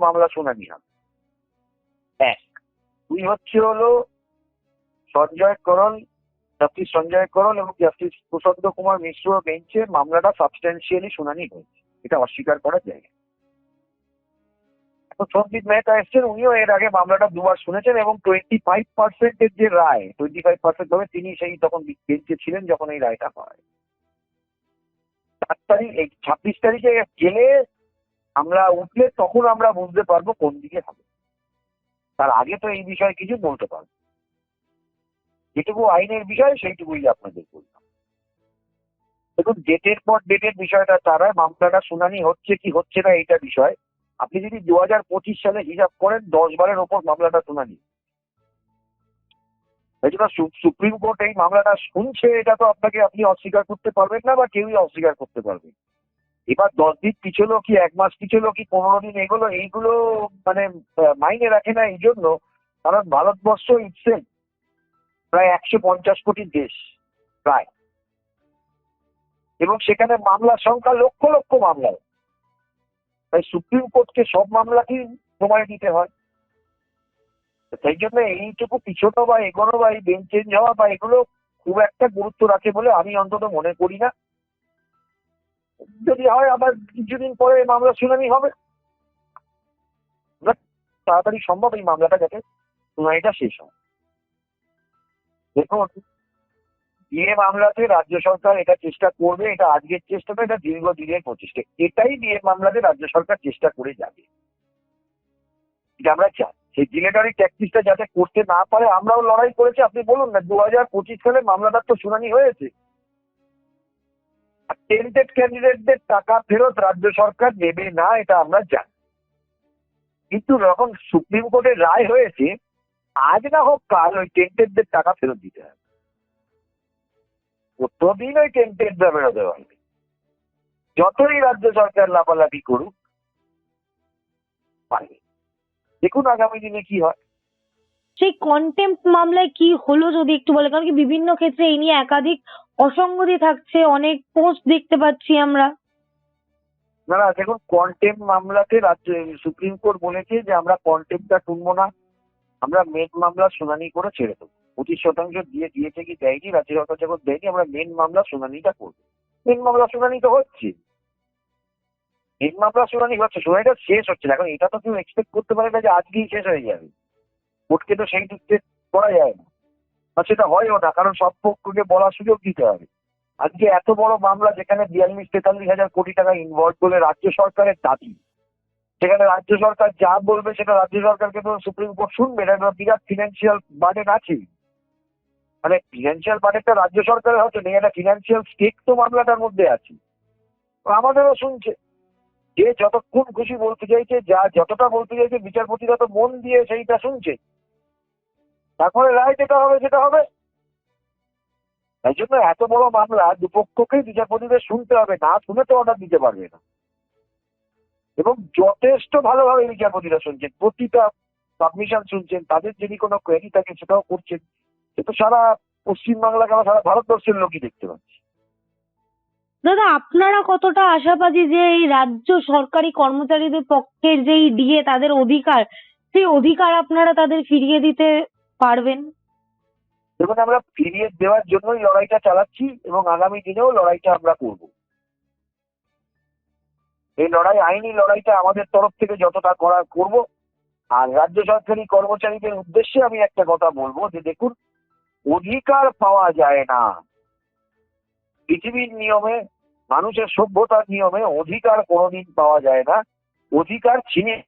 মামলা শুনানি হবে। এক। দুই হচ্ছে হলো সঞ্জয় করল জাস্টিস সঞ্জয় করল এবং জাস্টিস প্রশান্ত কুমার মিশ্র বেঞ্চে মামলাটা সাবস্টেন্সিয়ালি শুনানি হয়েছে। এটা অস্বীকার করা যায়। এখন সন্দীপ মেহতা এসছেন, উনিও এর আগে মামলাটা দুবার শুনেছেন এবং টোয়েন্টি ফাইভ পার্সেন্টের যে রায় টোয়েন্টি ফাইভ পার্সেন্ট হবে তিনি সেই তখন বেঞ্চে ছিলেন যখন এই রায়টা হয়। চার তারিখ, এই ছাব্বিশ তারিখে গেলে আমরা উঠলে তখন আমরা বুঝতে পারব কোন দিকে হবে। তার আগে তো এই বিষয়ে কিছু বলতে পারব। যেটুকু আইনের বিষয়, সেইটুকুই আপনাদের বললাম। দেখুন, ডেটের পর ডেটের বিষয়টা, তারা মামলাটা শুনানি হচ্ছে কি হচ্ছে না এইটা বিষয়। আপনি যদি দু হাজার পঁচিশ সালে হিসাব করেন, দশ বারের ওপর মামলাটা শুনানি। সুপ্রিম কোর্ট এই মামলাটা শুনছে, এটা তো আপনাকে আপনি অস্বীকার করতে পারবেন না বা কেউই অস্বীকার করতে পারবেন। এবার দশ দিন পিছলো কি, এক মাস পিছলো কি, পনেরো দিন এগুলো, এইগুলো মানে মাইনে রাখে না এই জন্য, কারণ ভারতবর্ষ ইটসে প্রায় একশো পঞ্চাশ কোটি দেশ, প্রায়। এবং সেখানে মামলার সংখ্যা লক্ষ লক্ষ মামলা তাই সুপ্রিম কোর্টকে সব মামলাকেই সময় দিতে হয়। সেই জন্য এইটুকু পিছোনো বা এগোনো বা এই বেঞ্চ চেঞ্জ হওয়া বা এগুলো খুব একটা গুরুত্ব রাখে বলে আমি অন্তত মনে করি না। যদি হয় আবার কিছুদিন পরে মামলা শুনানি হবে। তাড়াতাড়ি সম্ভব এই মামলাটা যাতে শুনানিটা শেষ হয়। দেখুন বিয়ে মামলাতে রাজ্য সরকার এটা চেষ্টা করবে, এটা আজকের চেষ্টা না এটা দীর্ঘদিনের প্রচেষ্টা। এটাই বিয়ে মামলাতে রাজ্য সরকার চেষ্টা করে যাবে। এটা আমরা চাই। সেই ডিলেটারি ট্যাক্টিসটা যাতে করতে না পারে, আমরাও লড়াই করেছি। আপনি বলুন না, দু হাজার পঁচিশ সালে মামলাটার তো শুনানি হয়েছে। টেন্টেড ক্যান্ডিডেটদের টাকা ফেরত রাজ্য সরকার নেবে না, এটা আমরা জানি। কিন্তু যখন সুপ্রিম কোর্টের রায় হয়েছে, আজ না হোক কাল ওই টেন্টেডদের টাকা ফেরত দিতে হবে। প্রতিদিন ওই টেন্টেডরা বেরোতে পারবে। যতই রাজ্য সরকার লাফালাফি করুক, পারবে। দেখুন আগামী দিনে কি হয়। সেই কন্টেম্প মামলায় কি হলো যদি একটু বলে? কারণ কি বিভিন্ন ক্ষেত্রে এই নিয়ে একাধিক অসঙ্গতি থাকছে, অনেক পোস্ট দেখতে পাচ্ছি আমরা। না না, দেখুন কন্টেম মামলাতে রাজ্য সুপ্রিম কোর্ট বলেছে যে আমরা কন্টেমটা শুনব না। আমরা মেন মামলা শুনানি করে ছেড়ে দেবো। পঁচিশ শতাংশ দিয়ে দিয়েছে কি দেয়নি রাজ্য সরকার যখন দেয়নি, আমরা মেন মামলা শুনানিটা করব। মেন মামলা শুনানি তো হচ্ছে। মেন মামলা শুনানি হচ্ছে, শুনানিটা শেষ হচ্ছে না। এখন এটা তো কেউ এক্সপেক্ট করতে পারে না যে আজকেই শেষ হয়ে যাবে। কোর্টকে তো সেই দিকতে করা যায় না। আর সেটা হয়ও না, কারণ সব পক্ষকে বলার সুযোগ দিতে হবে। আজকে এত বড় মামলা যেখানে বিয়াল্লিশ, তেতাল্লিশ হাজার কোটি টাকা ইনভলভ বলে রাজ্য সরকারের দাবি, সেখানে রাজ্য সরকার যা বলবে সেটা রাজ্য সরকারকে তো সুপ্রিম কোর্ট শুনবে, এটা একটা বিরাট ফিনান্সিয়াল বাজেট আছে। মানে ফিনান্সিয়াল বাজেটটা রাজ্য সরকারের হচ্ছে নেই, একটা ফিনান্সিয়াল স্টেক তো মামলাটার মধ্যে আছে। আমাদেরও শুনছে, যে যতক্ষণ খুশি বলতে চাইছে, যা যতটা বলতে চাইছে, বিচারপতিরা তো মন দিয়ে সেইটা শুনছে। তারপরে রায় যেটা হবে, সেটা হবে। তাই জন্য এত বড় মামলা দুপক্ষকেই বিচারপতিদের শুনতে হবে, না শুনে তো অর্ডার দিতে পারবে না। এবং যথেষ্ট ভালোভাবে বিচারপতিরা শুনছেন, প্রতিটা সাবমিশন শুনছেন, তাদের যদি কোনো কোয়েরি থাকে সেটাও করছেন, সে তো সারা পশ্চিমবাংলা কেন সারা ভারতবর্ষের লোকই দেখতে পাচ্ছে। দাদা, আপনারা কতটা আশাবাদী যে এই রাজ্য সরকারি কর্মচারীদের পক্ষের যেই ডিএ তাদের অধিকার, সেই অধিকার আপনারা তাদের ফিরিয়ে দিতে পারবেন? দেখুন, আমরা ফিরিয়ে দেওয়ার জন্যই লড়াইটা চালাচ্ছি এবং আগামী দিনেও লড়াইটা আমরা করব। এই লড়াই, আইনি লড়াইটা আমাদের তরফ থেকে যতটা করার করব, আর রাজ্য সরকারি কর্মচারীদের উদ্দেশ্যে আমি একটা কথা বলব, যে দেখুন, অধিকার পাওয়া যায় না। পৃথিবীর নিয়মে, মানুষের সভ্যতার নিয়মে অধিকার কোনোদিন পাওয়া যায় না। অধিকার ছিনিয়ে